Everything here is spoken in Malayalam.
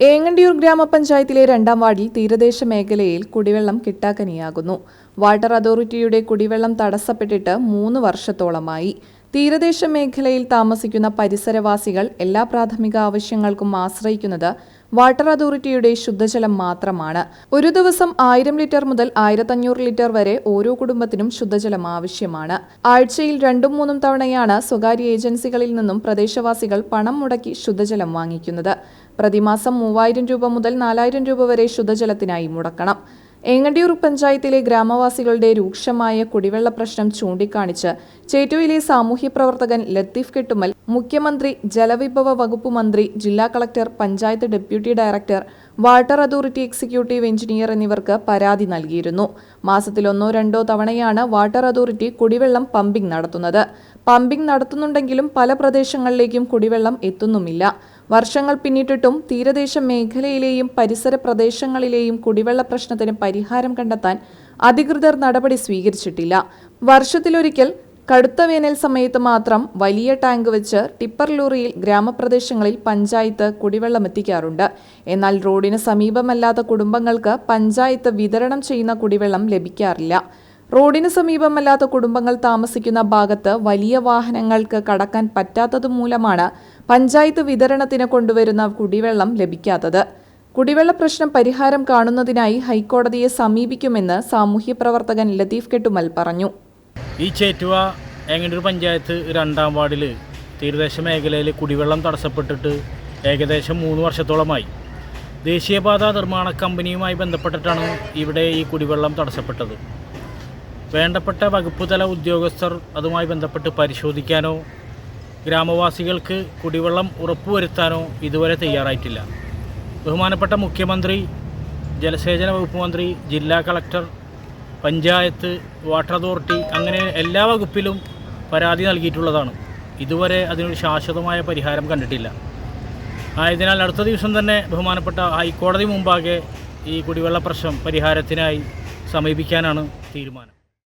ഏങ്ങണ്ടിയൂർ ഗ്രാമപഞ്ചായത്തിലെ രണ്ടാം വാർഡിൽ തീരദേശ മേഖലയിൽ കുടിവെള്ളം കിട്ടാക്കനിയാകുന്നു. വാട്ടർ അതോറിറ്റിയുടെ കുടിവെള്ളം തടസ്സപ്പെട്ടിട്ട് മൂന്ന് വർഷത്തോളമായി. തീരദേശ മേഖലയിൽ താമസിക്കുന്ന പരിസരവാസികൾ എല്ലാ പ്രാഥമിക ആവശ്യങ്ങൾക്കും ആശ്രയിക്കുന്നത് വാട്ടർ അതോറിറ്റിയുടെ ശുദ്ധജലം മാത്രമാണ്. ഒരു ദിവസം ആയിരം ലിറ്റർ മുതൽ ആയിരത്തഞ്ഞൂറ് ലിറ്റർ വരെ ഓരോ കുടുംബത്തിനും ശുദ്ധജലം ആവശ്യമാണ്. ആഴ്ചയിൽ രണ്ടും മൂന്നും തവണയാണ് സ്വകാര്യ ഏജൻസികളിൽ നിന്നും പ്രദേശവാസികൾ പണം മുടക്കി ശുദ്ധജലം വാങ്ങിക്കുന്നത്. പ്രതിമാസം മൂവായിരം രൂപ മുതൽ നാലായിരം രൂപ വരെ ശുദ്ധജലത്തിനായി മുടക്കണം. ഏങ്ങണ്ടിയൂർ പഞ്ചായത്തിലെ ഗ്രാമവാസികളുടെ രൂക്ഷമായ കുടിവെള്ള പ്രശ്നം ചൂണ്ടിക്കാണിച്ച് ചേറ്റുവിലെ സാമൂഹ്യ പ്രവർത്തകൻ ലത്തീഫ് കെട്ടുമൽ മുഖ്യമന്ത്രി ജലവിഭവ വകുപ്പ് മന്ത്രി ജില്ലാ collector panchayat deputy director water authority executive engineer എന്നിവർക്ക് പരാതി നൽകിയിരുന്നു. മാസത്തിൽ ഒന്നോ രണ്ടോ തവണയാണ് വാട്ടർ അതോറിറ്റി കുടിവെള്ളം പമ്പിംഗ് നടത്തുന്നത്. പമ്പിംഗ് നടത്തുന്നുണ്ടെങ്കിലും പല പ്രദേശങ്ങളിലേക്കും കുടിവെള്ളം എത്തുന്നുമില്ല. വർഷങ്ങൾ പിന്നിട്ടിട്ടും തീരദേശ മേഖലയിലെയും പരിസര പ്രദേശങ്ങളിലെയും കുടിവെള്ള പ്രശ്നത്തിന് പരിഹാരം കണ്ടെത്താൻ അധികൃതർ നടപടി സ്വീകരിച്ചിട്ടില്ല. വർഷത്തിലൊരിക്കൽ കടുത്ത വേനൽ സമയത്ത് മാത്രം വലിയ ടാങ്ക് വെച്ച് ടിപ്പർ ലോറിയിൽ ഗ്രാമപ്രദേശങ്ങളിൽ പഞ്ചായത്ത് കുടിവെള്ളം എത്തിക്കാറുണ്ട്. എന്നാൽ റോഡിന് സമീപമല്ലാത്ത കുടുംബങ്ങൾക്ക് പഞ്ചായത്ത് വിതരണം ചെയ്യുന്ന കുടിവെള്ളം ലഭിക്കാറില്ല. റോഡിന് സമീപമല്ലാത്ത കുടുംബങ്ങൾ താമസിക്കുന്ന ഭാഗത്ത് വലിയ വാഹനങ്ങൾക്ക് കടക്കാൻ പറ്റാത്തത് മൂലമാണ് പഞ്ചായത്ത് വിതരണത്തിന് കൊണ്ടുവരുന്ന കുടിവെള്ളം ലഭിക്കാത്തത്. കുടിവെള്ള പ്രശ്നം പരിഹാരം കാണുന്നതിനായി ഹൈക്കോടതിയെ സമീപിക്കുമെന്ന് സാമൂഹ്യ പ്രവർത്തകൻ ലത്തീഫ് കെട്ടുമൽ പറഞ്ഞു. ഈ ചേറ്റുവ ഏങ്ങണ്ടൂർ പഞ്ചായത്ത് രണ്ടാം വാർഡിൽ തീരദേശ മേഖലയിൽ കുടിവെള്ളം തടസ്സപ്പെട്ടിട്ട് ഏകദേശം മൂന്ന് വർഷത്തോളമായി. ദേശീയപാത നിർമ്മാണ കമ്പനിയുമായി ബന്ധപ്പെട്ടിട്ടാണ് ഇവിടെ ഈ കുടിവെള്ളം തടസ്സപ്പെട്ടത്. വേണ്ടപ്പെട്ട വകുപ്പ് തല ഉദ്യോഗസ്ഥർ അതുമായി ബന്ധപ്പെട്ട് പരിശോധിക്കാനോ ഗ്രാമവാസികൾക്ക് കുടിവെള്ളം ഉറപ്പുവരുത്താനോ ഇതുവരെ തയ്യാറായിട്ടില്ല. ബഹുമാനപ്പെട്ട മുഖ്യമന്ത്രി ജലസേചന വകുപ്പ് മന്ത്രി ജില്ലാ കളക്ടർ പഞ്ചായത്ത് വാട്ടർ അതോറിറ്റി അങ്ങനെ എല്ലാ വകുപ്പിലും പരാതി നൽകിയിട്ടുള്ളതാണ്. ഇതുവരെ അതിനൊരു ശാശ്വതമായ പരിഹാരം കണ്ടിട്ടില്ല. ആയതിനാൽ അടുത്ത ദിവസം തന്നെ ബഹുമാനപ്പെട്ട ഹൈക്കോടതി മുമ്പാകെ ഈ കുടിവെള്ള പ്രശ്നം പരിഹാരത്തിനായി സമീപിക്കാനാണ് തീരുമാനം.